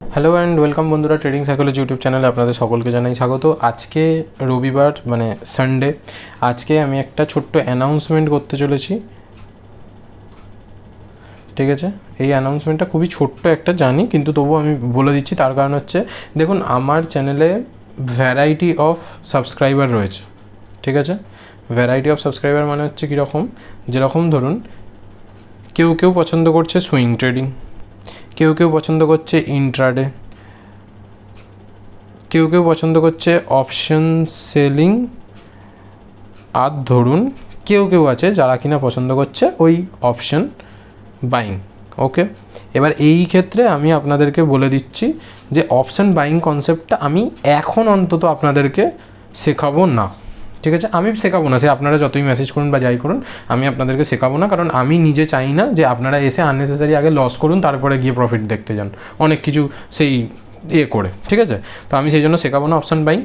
Hello and welcome বন্ধুরা trading psychology YouTube চ্যানেলে আপনাদের সকলকে জানাই স্বাগত। আজকে রবিবার মানে সানডে আজকে আমি একটা ছোট্ট অ্যানাউন্সমেন্ট করতে চলেছি। ঠিক আছে? এই অ্যানাউন্সমেন্টটা খুবই ছোট্ট একটা জানি, কিন্তু তবু আমি বলে দিচ্ছি, তার কারণ হচ্ছে, দেখুন, আমার চ্যানেলে ভ্যারাইটি অফ সাবস্ক্রাইবার রয়েছে। ঠিক আছে? ভ্যারাইটি অফ সাবস্ক্রাইবার মানে হচ্ছে কীরকম? যেরকম ধরুন, কেউ কেউ পছন্দ করছে সুইং ট্রেডিং কেউ কেউ পছন্দ করছে ইন্ট্রাডে কেউ কেউ পছন্দ করছে অপশন সেলিং আর ধরুন কেউ কেউ আছে যারা কিনা পছন্দ করছে ওই অপশন বাইং ওকে এবার এই ক্ষেত্রে আমি আপনাদেরকে বলে দিচ্ছি যে অপশন বাইং কনসেপ্টটা আমি এখন অন্তত আপনাদেরকে শেখাবো না। ঠিক আছে? আমি শেখাবো না। সে আপনারা যতই মেসেজ করুন বা যাই করুন, আমি আপনাদেরকে শেখাবো না। কারণ আমি নিজে চাই না যে আপনারা এসে আননেসেসারি আগে লস করুন, তারপরে গিয়ে প্রফিট দেখতে যান। অনেক কিছু সেই ইয়ে করে, ঠিক আছে? তো আমি সেই জন্য শেখাবো না অপশান বাইং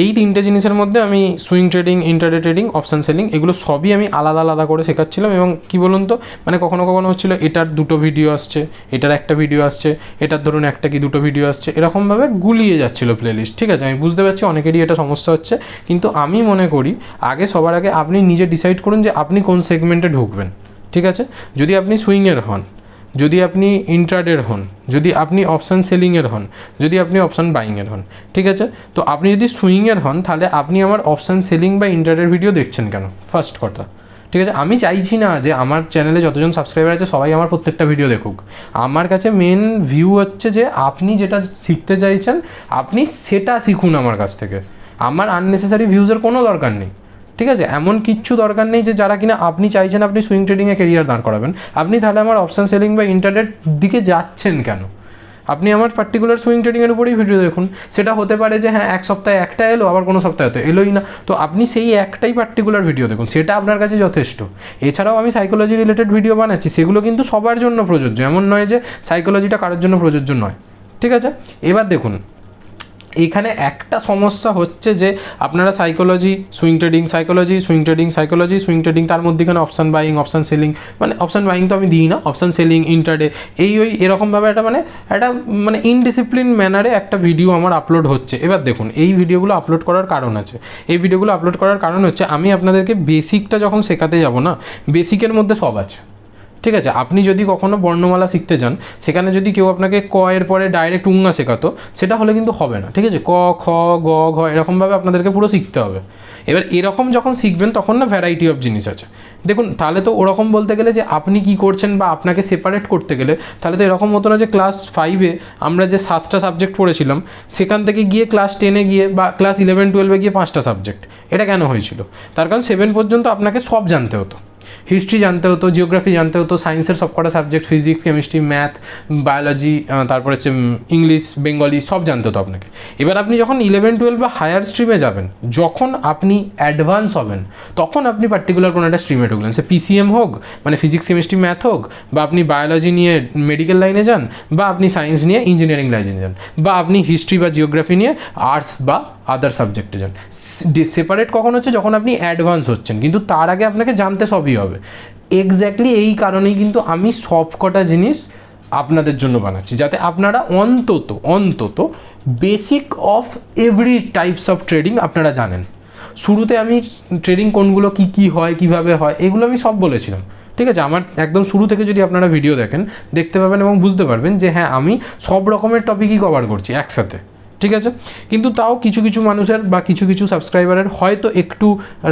এই তিনটে জিনিসের মধ্যে আমি swing trading intraday trading option selling এগুলো সবই আমি আলাদা আলাদা করে শেখাচ্ছিলাম এবং কী বলুন তো মানে কখনো কখনো হচ্ছিল এটার দুটো ভিডিও আসছে, এটার একটা ভিডিও আসছে, এটার ধরুন একটা কি দুটো ভিডিও আসছে, এরকমভাবে গুলিয়ে যাচ্ছিল প্লেলিস্ট ঠিক আছে? আমি বুঝতে পারছি অনেকেরই এটা সমস্যা হচ্ছে, কিন্তু আমি মনে করি আগে সবার আগে আপনি নিজে ডিসাইড করুন যে আপনি কোন সেগমেন্টে ঢুকবেন, ঠিক আছে? যদি আপনি সুইংয়ের হন যদি আপনি ইন্ট্রাডের হন, যদি আপনি অপশান সেলিংয়ের হন, যদি আপনি অপশান বাইংয়ের হন, ঠিক আছে? তো আপনি যদি সুইংয়ের হন, তাহলে আপনি আমার অপশান সেলিং বা ইন্ট্রাডের ভিডিও দেখছেন কেন? ফার্স্ট কথা। ঠিক আছে? আমি চাইছি না যে আমার চ্যানেলে যতজন সাবস্ক্রাইবার আছে, সবাই আমার প্রত্যেকটা ভিডিও দেখুক। আমার কাছে মেন ভিউ হচ্ছে যে আপনি যেটা শিখতে চাইছেন, আপনি সেটা শিখুন আমার কাছ থেকে। আমার আননেসেসারি ভিউজের কোনো দরকার নেই। ঠিক আছে? এমন কিচ্ছু দরকার নেই যে যারা কিনা আপনি চাইছেন আপনি সুইং ট্রেডিংয়ে কেরিয়ার দাঁড় করাবেন। আপনি তাহলে আমার অপশান সেলিং বা ইন্টারনেট দিকে যাচ্ছেন কেন? আপনি আমার পার্টিকুলার সুইং ট্রেডিংয়ের উপরেই ভিডিও দেখুন। সেটা হতে পারে যে হ্যাঁ এক সপ্তাহে একটা এলো, আবার কোনো সপ্তাহে তো এলোই না। তো আপনি সেই একটাই পার্টিকুলার ভিডিও দেখুন, সেটা আপনার কাছে যথেষ্ট। এছাড়াও আমি সাইকোলজি রিলেটেড ভিডিও বানাচ্ছি, সেগুলো কিন্তু সবার জন্য প্রযোজ্য। এমন নয় যে সাইকোলজিটা কারোর জন্য প্রযোজ্য নয়। ঠিক আছে? এবার দেখুন এখানে একটা সমস্যা হচ্ছে যে আপনারা psychology swing trading psychology swing trading psychology swing trading তার মধ্যে এখানে অপশান বাইং অপশান সেলিং মানে অপশান বাইং তো আমি দিই না অপশান সেলিং ইন্টারডে এই ওই এরকমভাবে একটা মানে একটা মানে ইনডিসিপ্লিন ম্যানারে একটা ভিডিও আমার আপলোড হচ্ছে। এবার দেখুন, এই ভিডিওগুলো আপলোড করার কারণ আছে। এই ভিডিওগুলো আপলোড করার কারণ হচ্ছে আমি আপনাদেরকে বেসিকটা যখন শেখাতে যাব না বেসিকের মধ্যে সব আছে। ঠিক আছে, আপনি যদি কখনো বর্ণমালা শিখতে চান সেখানে যদি কেউ আপনাকে ক এর পরে ডাইরেক্ট উঙ্গা শেখাতো, সেটা হলে কিন্তু হবে না, ঠিক আছে? ক, খ, গ, ঘ এরকমভাবে আপনাদেরকে পুরো শিখতে হবে। এবার এরকম যখন শিখবেন, তখন না ভ্যারাইটি অফ জিনিস আছে। দেখুন, তাহলে তো ওরকম বলতে গেলে যে আপনি কি করছেন বা আপনাকে সেপারেট করতে গেলে, তাহলে তো এরকম হতো না যে ক্লাস ফাইভে আমরা যে সাতটা সাবজেক্ট পড়েছিলাম, সেখান থেকে গিয়ে ক্লাস টেনে গিয়ে বা ক্লাস ইলেভেন টুয়েলভে গিয়ে পাঁচটা সাবজেক্ট এটা কেন হয়েছিল? তার কারণ সেভেন পর্যন্ত আপনাকে সব জানতে হতো। হিস্ট্রি জানতে হতো, জিওগ্রাফি জানতে হতো, সায়েন্সের সবকটা subject, physics, chemistry, math, biology তারপরে হচ্ছে ইংলিশ, বেঙ্গলি, সব জানতে হতো আপনাকে। এবার আপনি যখন ইলেভেন টুয়েলভ বা হায়ার স্ট্রিমে যাবেন, যখন আপনি অ্যাডভান্স হবেন, তখন আপনি পার্টিকুলার কোনো একটা স্ট্রিমে ঢুকলেন। সে পিসিএম হোক মানে ফিজিক্স কেমিস্ট্রি ম্যাথ হোক, বা আপনি বায়োলজি নিয়ে মেডিকেল লাইনে যান, বা আপনি সায়েন্স নিয়ে ইঞ্জিনিয়ারিং লাইনে যান, বা আপনি হিস্ট্রি বা জিওগ্রাফি নিয়ে আর্টস বা আদার সাবজেক্টে যান। সেপারেট কখন হচ্ছে? যখন আপনি অ্যাডভান্স হচ্ছেন। কিন্তু তার আগে আপনাকে জানতে সবই হবে। এক্স্যাক্টলি এই কারণেই কিন্তু আমি সব কটা জিনিস আপনাদের জন্য বানাচ্ছি। যাতে আপনারা অন্তত অন্তত basic of every types of trading আপনারা জানেন। শুরুতে আমি ট্রেডিং কোনগুলো কি কি হয়, কীভাবে হয়, এগুলো আমি সব বলেছিলাম। ঠিক আছে? আমার একদম শুরু থেকে যদি আপনারা ভিডিও দেখেন, দেখতে পাবেন এবং বুঝতে পারবেন যে হ্যাঁ আমি সব রকমের টপিকই কভার করছি একসাথে। ঠিক আছে? কিন্তু তাও কিছু কিছু মানুষের বা কিছু কিছু সাবস্ক্রাইবারের হয়তো একটু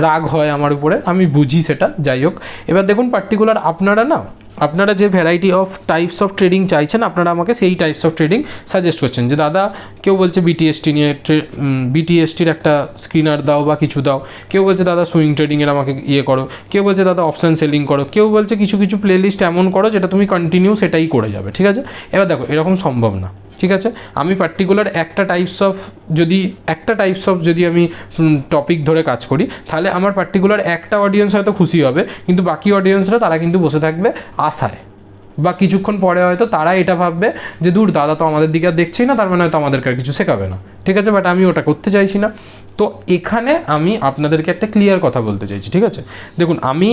রাগ হয় আমার উপরে, আমি বুঝি সেটা, যাই হোক। এবার দেখুন পার্টিকুলার আপনারা না, আপনারা যে variety of types of trading চাইছেন, আপনারা আমাকে সেই টাইপস অফ ট্রেডিং সাজেস্ট করছেন। যে দাদা, কেউ বলছে বিটিএসটি নিয়ে বিটিএসটির একটা স্ক্রিনার দাও বা কিছু দাও। কেউ বলছে, দাদা সুইং ট্রেডিংয়ের আমাকে ইয়ে করো। কেউ বলছে, দাদা অপশান সেলিং করো। কেউ বলছে, কিছু কিছু প্লেলিস্ট এমন করো, যেটা তুমি কন্টিনিউ সেটাই করে যাবে। ঠিক আছে? এবার দেখো, এরকম সম্ভব না। ঠিক আছে? আমি পার্টিকুলার একটা টাইপস অফ যদি, একটা টাইপস অফ যদি আমি টপিক ধরে কাজ করি, তাহলে আমার পার্টিকুলার একটা অডিয়েন্স হয়তো খুশি হবে, কিন্তু বাকি অডিয়েন্সরা তারা কিন্তু বসে থাকবে আশায়। বা কিছুক্ষণ পরে হয়তো তারা এটা ভাববে যে, দূর, দাদা তো আমাদের দিকে আর দেখছেই না, তার মানে হয়তো আমাদেরকে আর কিছু শেখাবে না। ঠিক আছে? বাট আমি ওটা করতে চাইছি না। তো এখানে আমি আপনাদেরকে একটা ক্লিয়ার কথা বলতে চাইছি, ঠিক আছে? দেখুন, আমি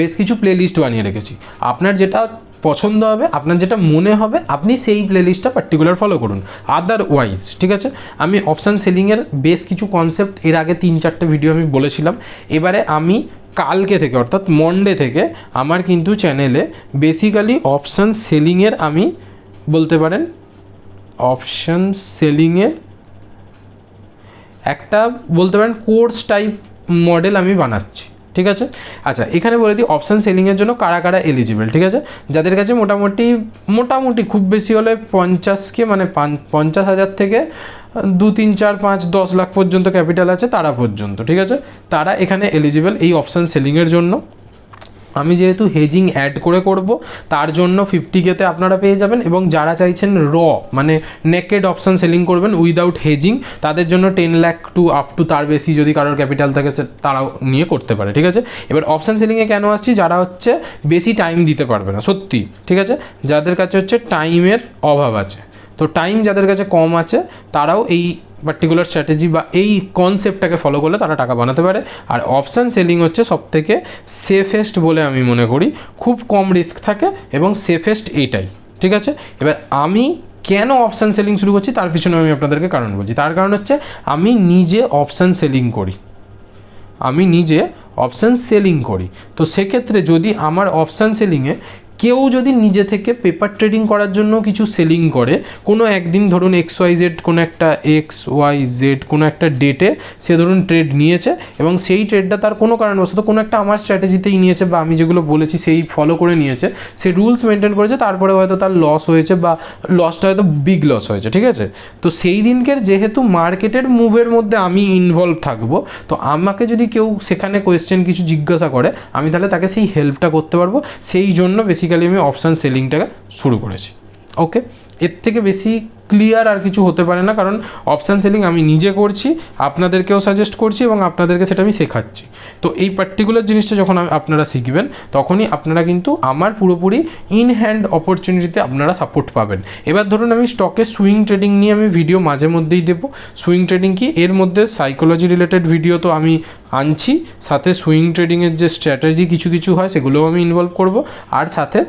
বেশ কিছু প্লে লিস্ট বানিয়ে রেখেছি। আপনার যেটা পছন্দ হবে, আপনার যেটা মনে হবে, আপনি সেই প্লেলিস্টটা পার্টিকুলার ফলো করুন। আদারওয়াইজ ঠিক আছে? আমি অপশান সেলিংয়ের বেশ কিছু কনসেপ্ট এর আগে তিন চারটে ভিডিও আমি বলেছিলাম। এবারে আমি কালকে থেকে, অর্থাৎ মন্ডে থেকে আমার কিন্তু চ্যানেলে বেসিক্যালি অপশান সেলিংয়ের আমি বলতে পারেন অপশান সেলিংয়ের একটা বলতে পারেন কোর্স টাইপ মডেল আমি বানাচ্ছি। ঠিক আছে? আচ্ছা এখানে বলে দিই অপশান সেলিংয়ের জন্য কারা কারা এলিজিবল ঠিক আছে? যাদের কাছে মোটামুটি মোটামুটি খুব বেশি হলে পঞ্চাশকে মানে পঞ্চাশ হাজার থেকে দু, তিন, চার, পাঁচ, দশ লাখ পর্যন্ত ক্যাপিটাল আছে তারা পর্যন্ত, ঠিক আছে? তারা এখানে এলিজিবল এই অপশান সেলিংয়ের জন্য। আমি যেহেতু হেজিং অ্যাড করে করব, তার জন্য ফিফটি কেতে আপনারা পেয়ে যাবেন এবং যারা চাইছেন র মানে নেকেড অপশান সেলিং করবেন উইদাউট হেজিং তাদের জন্য ten lakh to up to তার বেশি যদি কারোর ক্যাপিটাল থাকে তারাও নিয়ে করতে পারে, ঠিক আছে? এবার অপশান সেলিংয়ে কেন আসছি? যারা হচ্ছে বেশি টাইম দিতে পারবে না, সত্যি, ঠিক আছে? যাদের কাছে হচ্ছে টাইমের অভাব আছে। তো টাইম যাদের কাছে কম আছে, তারাও এই পার্টিকুলার স্ট্র্যাটেজি বা এই কনসেপ্টটাকে ফলো করলে তারা টাকা বানাতে পারে। আর অপশান সেলিং হচ্ছে সবথেকে সেফেস্ট বলে আমি মনে করি। খুব কম রিস্ক থাকে এবং সেফেস্ট এইটাই ঠিক আছে? এবার আমি কেন অপশান সেলিং শুরু করছি, তার পিছনে আমি আপনাদেরকে কারণ বলছি। তার কারণ হচ্ছে, আমি নিজে অপশান সেলিং করি। আমি নিজে অপশান সেলিং করি। তো সেক্ষেত্রে যদি আমার অপশান সেলিংয়ে কেউ যদি নিজে থেকে পেপার ট্রেডিং করার জন্য কিছু সেলিং করে, কোনো একদিন ধরুন এক্স ওয়াই জেড কোনো একটা এক্স ওয়াই জেড কোনো একটা ডেটে সে ধরুন ট্রেড নিয়েছে এবং সেই ট্রেডটা তার কোনো কারণবশত কোনো একটা আমার স্ট্র্যাটেজিতেই নিয়েছে বা আমি যেগুলো বলেছি সেই ফলো করে নিয়েছে, সে রুলস মেনটেন করেছে, তারপরে হয়তো তার লস হয়েছে বা লসটা হয়তো বিগ লস হয়েছে, ঠিক আছে? তো সেই দিনকের যেহেতু মার্কেটের মুভের মধ্যে আমি ইনভলভ থাকব, তো আমাকে যদি কেউ সেখানে কোয়েশ্চেন কিছু জিজ্ঞাসা করে, আমি তাহলে তাকে সেই হেল্পটা করতে পারব। সেই জন্য বেসিক্যালি আমি অপশান সেলিংটাকে শুরু করেছি। ওকে এর থেকে বেশি ক্লিয়ার আর কিছু হতে পারে না, কারণ অপশান সেলিং আমি নিজে করছি, আপনাদেরকেও সাজেস্ট করছি এবং আপনাদেরকে সেটা আমি শেখাচ্ছি। তো এই পার্টিকুলার জিনিসটা যখন আপনারা শিখবেন, তখনই আপনারা কিন্তু আমার পুরোপুরি ইন হ্যান্ড অপরচুনিটিতে আপনারা সাপোর্ট পাবেন। এবার ধরুন আমি স্টকে সুইং ট্রেডিং নিয়ে আমি ভিডিও মাঝে মধ্যেই দেবো। সুইং ট্রেডিং কি? এর মধ্যে সাইকোলজি রিলেটেড ভিডিও তো আমি আনছি, সাথে সুইং ট্রেডিংয়ের যে স্ট্র্যাটেজি কিছু কিছু হয়, সেগুলোও আমি ইনভলভ করব, আর সাথে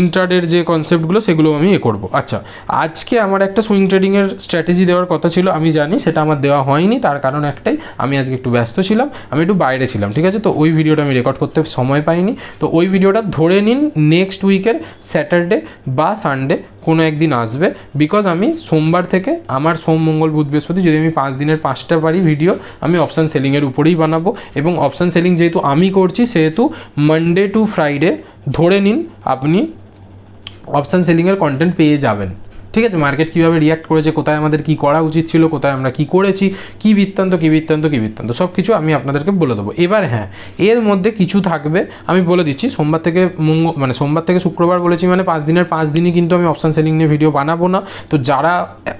ইন্টারডের যে কনসেপ্টগুলো সেগুলোও আমি এ করব। আচ্ছা আজকে আমার একটা সুইং ট্রেডিংয়ের স্ট্র্যাটেজি দেওয়ার কথা ছিল, আমি জানি সেটা আমার দেওয়া হয়নি, তার কারণ একটাই, আমি আজকে একটু ব্যস্ত ছিলাম, আমি একটু বাইরে ছিলাম, ঠিক আছে? তো ওই ভিডিওটা আমি রেকর্ড করতে সময় পাইনি, তো ওই ভিডিওটা ধরে নিন নেক্সট উইকের স্যাটারডে বা সানডে কোনো একদিন আসবে। বিকজ আমি সোমবার থেকে আমার সোম, মঙ্গল, বুধ, বৃহস্পতি যদি আমি পাঁচ দিনের পাঁচটা পারি ভিডিও আমি অপশান সেলিংয়ের উপরেই বানাবো। এবং অপশান সেলিং যেহেতু আমি করছি, সেহেতু মানডে টু ফ্রাইডে ধরে নিন আপনি অপশান সেলিংয়ের কন্টেন্ট পেয়ে যাবেন। ঠিক আছে মার্কেট কীভাবে রিয়াক্ট করেছে, কোথায় আমাদের কি করা উচিত ছিল, কোথায় আমরা কি করেছি, কি বৃত্তান্ত কি বৃত্তান্ত কি বৃত্তান্ত সব কিছু আমি আপনাদেরকে বলে দেবো। এবার হ্যাঁ এর মধ্যে কিছু থাকবে, আমি বলে দিচ্ছি, সোমবার থেকে মঙ্গ মানে সোমবার থেকে শুক্রবার বলেছি মানে পাঁচ দিনের, পাঁচ দিনই কিন্তু আমি অপশান সেলিং নিয়ে ভিডিও বানাবো না। তো যারা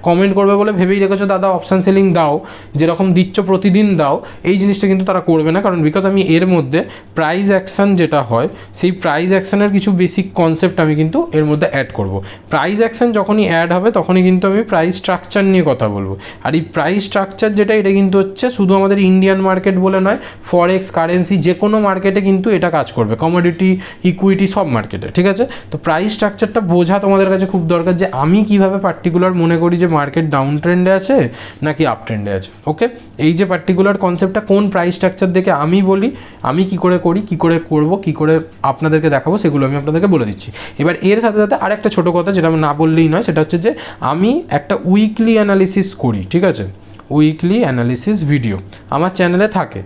কমেন্ট করবে বলে ভেবেই রেখেছো, দাদা অপশান সেলিং দাও, যেরকম দিচ্ছ প্রতিদিন দাও এই জিনিসটা কিন্তু তারা করবে না। কারণ বিকজ আমি এর মধ্যে প্রাইজ অ্যাকশন যেটা হয়, সেই প্রাইজ অ্যাকশানের কিছু বেসিক কনসেপ্ট আমি কিন্তু এর মধ্যে অ্যাড করব। প্রাইজ অ্যাকশন যখনই অ্যাড হবে, তখনই কিন্তু আমি প্রাইস স্ট্রাকচার নিয়ে কথা বলব। আর এই প্রাইস স্ট্রাকচার যেটা, এটা কিন্তু হচ্ছে শুধু আমাদের ইন্ডিয়ান মার্কেট বলে নয় ফরেক্স কারেন্সি যে কোনো মার্কেটে কিন্তু এটা কাজ করবে। কমোডিটি ইকুইটি সব মার্কেটে ঠিক আছে? তো প্রাইস স্ট্রাকচারটা বোঝা তোমাদের কাছে খুব দরকার যে আমি কীভাবে পার্টিকুলার মনে করি যে মার্কেট ডাউন ট্রেন্ডে আছে, নাকি আপ ট্রেন্ডে আছে ওকে এই যে পার্টিকুলার কনসেপ্টটা কোন প্রাইস স্ট্রাকচার দেখে আমি বলি, আমি কি করে করি, কি করে করব, কি করে আপনাদেরকে দেখাবো, সেগুলো আমি আপনাদেরকে বলে দিচ্ছি। এবার এর সাথে সাথে আরেকটা ছোটো কথা, যেটা আমি না বললেই নয়, সেটা হচ্ছে যে আমি একটা উইকলি অ্যানালিসিস করি, ঠিক আছে? উইকলি অ্যানালিসিস ভিডিও আমার চ্যানেলে থাকে।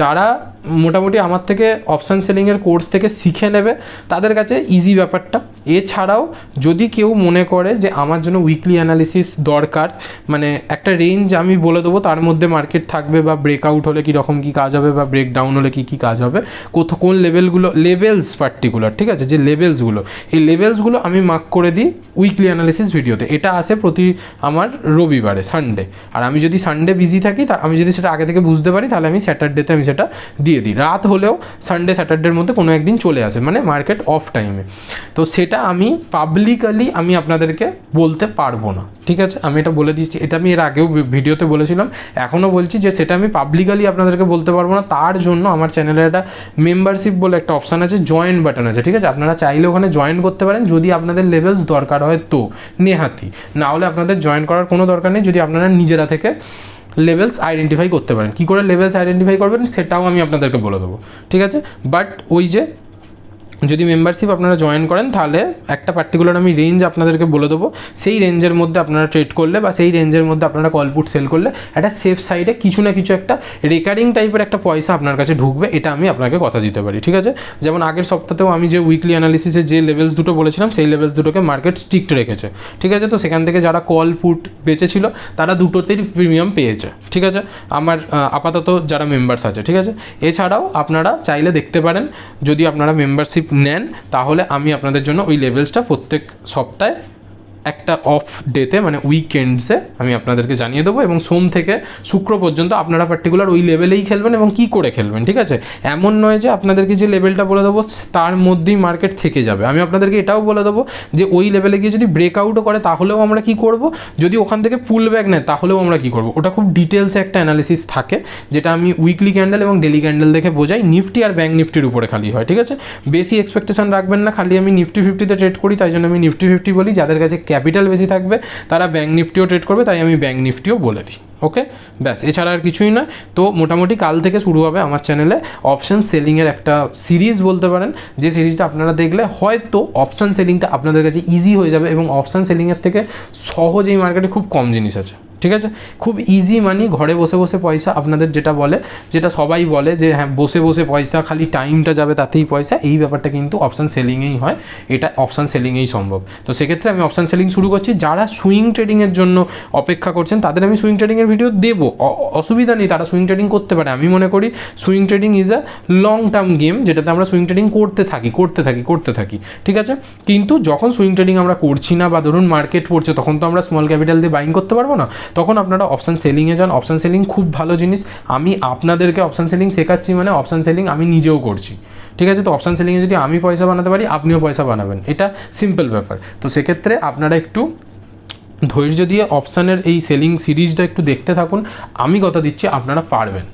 যারা মোটামুটি আমার থেকে অপশান সেলিংয়ের কোর্স থেকে শিখে নেবে। তাদের কাছে ইজি ব্যাপারটা। এছাড়াও যদি কেউ মনে করে যে আমার জন্য উইকলি অ্যানালিসিস দরকার মানে একটা রেঞ্জ আমি বলে দেবো, তার মধ্যে মার্কেট থাকবে বা ব্রেকআউট হলে কীরকম কী কাজ হবে বা ব্রেক ডাউন হলে কী কী কাজ হবে কোথাও কোন লেভেলগুলো লেভেলস পার্টিকুলার ঠিক আছে? যে লেভেলসগুলো এই লেভেলসগুলো আমি মার্ক করে দিই উইকলি অ্যানালিসিস ভিডিওতে এটা আসে প্রতি আমার রবিবারে সানডে আর আমি যদি সানডে বিজি থাকি, তা, আমি যদি সেটা আগে থেকে বুঝতে পারি, তাহলে আমি স্যাটারডেতে আমি সেটা দিয়ে দিই। রাত হলেও সানডে স্যাটারডের মধ্যে কোনো একদিন চলে আসে মানে মার্কেট অফ টাইমে তো সেটা আমি পাবলিকালি আমি আপনাদেরকে বলতে পারব না, ঠিক আছে? আমি এটা বলে দিচ্ছি। এটা আমি এর আগেও ভিডিওতে বলেছিলাম। এখনও বলছি যে সেটা আমি পাবলিকালি আপনাদেরকে বলতে পারব না। তার জন্য আমার চ্যানেলে একটা মেম্বারশিপ বলে একটা অপশান আছে জয়েন বাটন আছে, ঠিক আছে? আপনারা চাইলে ওখানে জয়েন করতে পারেন, যদি আপনাদের লেভেলস দরকার হয় তো, নেহাতি। না হলে আপনাদের জয়েন করার কোনো দরকার নেই, যদি আপনারা নিজেরা থেকে লেভেলস আইডেন্টিফাই করতে পারেন। কী করে লেভেলস আইডেন্টিফাই করবেন সেটাও আমি আপনাদেরকে বলে দেবো। ঠিক আছে? বাট ওই যে যদি মেম্বারশিপ আপনারা জয়েন করেন, তাহলে একটা পার্টিকুলার আমি রেঞ্জ আপনাদেরকে বলে দেবো। সেই রেঞ্জের মধ্যে আপনারা ট্রেড করলে বা সেই রেঞ্জের মধ্যে আপনারা কলপুট সেল করলে একটা সেফ সাইডে কিছু না কিছু একটা রেকারিং টাইপের একটা পয়সা আপনার কাছে ঢুকবে, এটা আমি আপনাকে কথা দিতে পারি, ঠিক আছে? যেমন আগের সপ্তাহেও আমি যে উইকলি অ্যানালিসিসে যে লেভেলস দুটো বলেছিলাম, সেই লেভেলস দুটোকে মার্কেট স্ট্রিক্ট রেখেছে, ঠিক আছে? তো সেখান থেকে যারা কল পুট বেঁচেছিল, তারা দুটোতেই প্রিমিয়াম পেয়েছে, ঠিক আছে? আমার আপাতত যারা মেম্বার্স আছে, ঠিক আছে? এছাড়াও আপনারা চাইলে দেখতে পারেন, যদি আপনারা মেম্বারশিপ নেন তাহলে আমি আপনাদের জন্য ওই লেভেলসটা প্রত্যেক সপ্তাহে একটা অফ ডেতে মানে উইকেন্ডসে আমি আপনাদেরকে জানিয়ে দেবো এবং সোম থেকে শুক্র পর্যন্ত আপনারা পার্টিকুলার ওই লেভেলেই খেলবেন এবং কি করে খেলবেন, ঠিক আছে? এমন নয় যে আপনাদেরকে যে লেভেলটা বলে দেবো, তার মধ্যেই মার্কেট থেকে যাবে। আমি আপনাদেরকে এটাও বলে দেবো যে ওই লেভেলে গিয়ে যদি ব্রেকআউটও করে, তাহলেও আমরা কি করব? যদি ওখান থেকে পুল ব্যাক নেয়, তাহলেও আমরা কি করব? ওটা খুব ডিটেলসে একটা অ্যানালিসিস থাকে, যেটা আমি উইকলি ক্যান্ডেল এবং ডেলি ক্যান্ডেল দেখে বোঝাই। নিফটি আর ব্যাঙ্ক নিফটির উপরে খালি হয়, ঠিক আছে? বেশি এক্সপেকটেশন রাখবেন না, খালি আমি নিফটি ফিফটিতে ট্রেড করি, তাই জন্য আমি নিফটি ফিফটি বলি। যাদের কাছে ক্যাপিটাল বেশি থাকবে, তারা ব্যাঙ্ক নিফটিও ট্রেড করবে, তাই আমি ব্যাঙ্ক নিফটিও বলে দিই ওকে ব্যাস, এছাড়া আর কিছুই নয়। তো মোটামুটি কাল থেকে শুরু হবে আমার চ্যানেলে অপশান সেলিংয়ের একটা সিরিজ বলতে পারেন, যে সিরিজটা আপনারা দেখলে হয়তো অপশান সেলিংটা আপনাদের কাছে ইজি হয়ে যাবে এবং অপশান সেলিংয়ের থেকে সহজ এই মার্কেটে খুব কম জিনিস আছে। ঠিক আছে? খুব ইজি মানি ঘরে বসে বসে পয়সা আপনাদের যেটা বলে, যেটা সবাই বলে যে হ্যাঁ বসে বসে পয়সা, খালি টাইমটা যাবে তাতেই পয়সা, এই ব্যাপারটা কিন্তু অপশান সেলিংয়েই হয়। এটা অপশান সেলিংয়েই সম্ভব। তো সেক্ষেত্রে আমি অপশান সেলিং শুরু করছি। যারা সুইং ট্রেডিংয়ের জন্য অপেক্ষা করছেন, তাদের আমি সুইং ট্রেডিংয়ের ভিডিও দেবো। অসুবিধা নেই, তারা সুইং ট্রেডিং করতে পারে। আমি মনে করি swing trading is a long term game যেটাতে আমরা সুইং ট্রেডিং করতে থাকি করতে থাকি করতে থাকি। ঠিক আছে? কিন্তু যখন সুইং ট্রেডিং আমরা করছি না বা ধরুন মার্কেট পড়ছে, তখন তো আমরা স্মল ক্যাপিটাল দিয়ে বাইং করতে পারব না। তখন আপনারা অপশান সেলিংয়ে যান। অপশান সেলিং খুব ভালো জিনিস। আমি আপনাদেরকে অপশান সেলিং শেখাচ্ছি মানে অপশান সেলিং আমি নিজেও করছি। ঠিক আছে? তো অপশান সেলিংয়ে যদি আমি পয়সা বানাতে পারি, আপনিও পয়সা বানাবেন। এটা সিম্পল ব্যাপার। তো সেক্ষেত্রে আপনারা একটু ধৈর্য দিয়ে অপশানের এই সেলিং সিরিজটা একটু দেখতে থাকুন। আমি কথা দিচ্ছি, আপনারা পারবেন।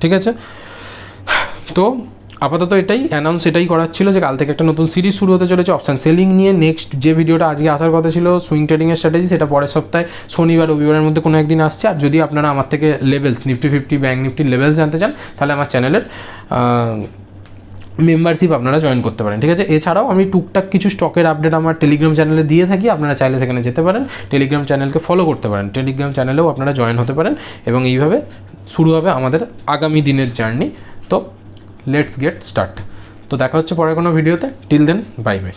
ঠিক আছে? তো আপাতত এটাই অ্যানাউন্স এটাই করার ছিল যে কাল থেকে একটা নতুন সিরিজ শুরু হতে চলেছে অপশান সেলিং নিয়ে নেক্সট যে ভিডিওটা আজকে আসার কথা ছিল সুইং ট্রেডিংয়ের স্ট্র্যাটেজি সেটা পরের সপ্তাহে শনিবার, রবিবারের মধ্যে কোনো একদিন আসছে। আর যদি আপনারা আমার থেকে লেভেলস নিফটি ফিফটি ব্যাঙ্ক নিফটির লেভেলস জানতে চান, তাহলে আমার চ্যানেলের মেম্বারশিপ আপনারা জয়েন করতে পারেন, ঠিক আছে? এছাড়াও আমি টুকটাক কিছু স্টকের আপডেট আমার টেলিগ্রাম চ্যানেলে দিয়ে থাকি, আপনারা চাইলে সেখানে যেতে পারেন। টেলিগ্রাম চ্যানেলকে ফলো করতে পারেন টেলিগ্রাম চ্যানেলেও আপনারা জয়েন হতে পারেন এবং এইভাবে শুরু হবে আমাদের আগামী দিনের জার্নি তো লেটস গেট স্টার্ট। তো দেখা হচ্ছে পরের কোনো ভিডিওতে। Till then bye bye.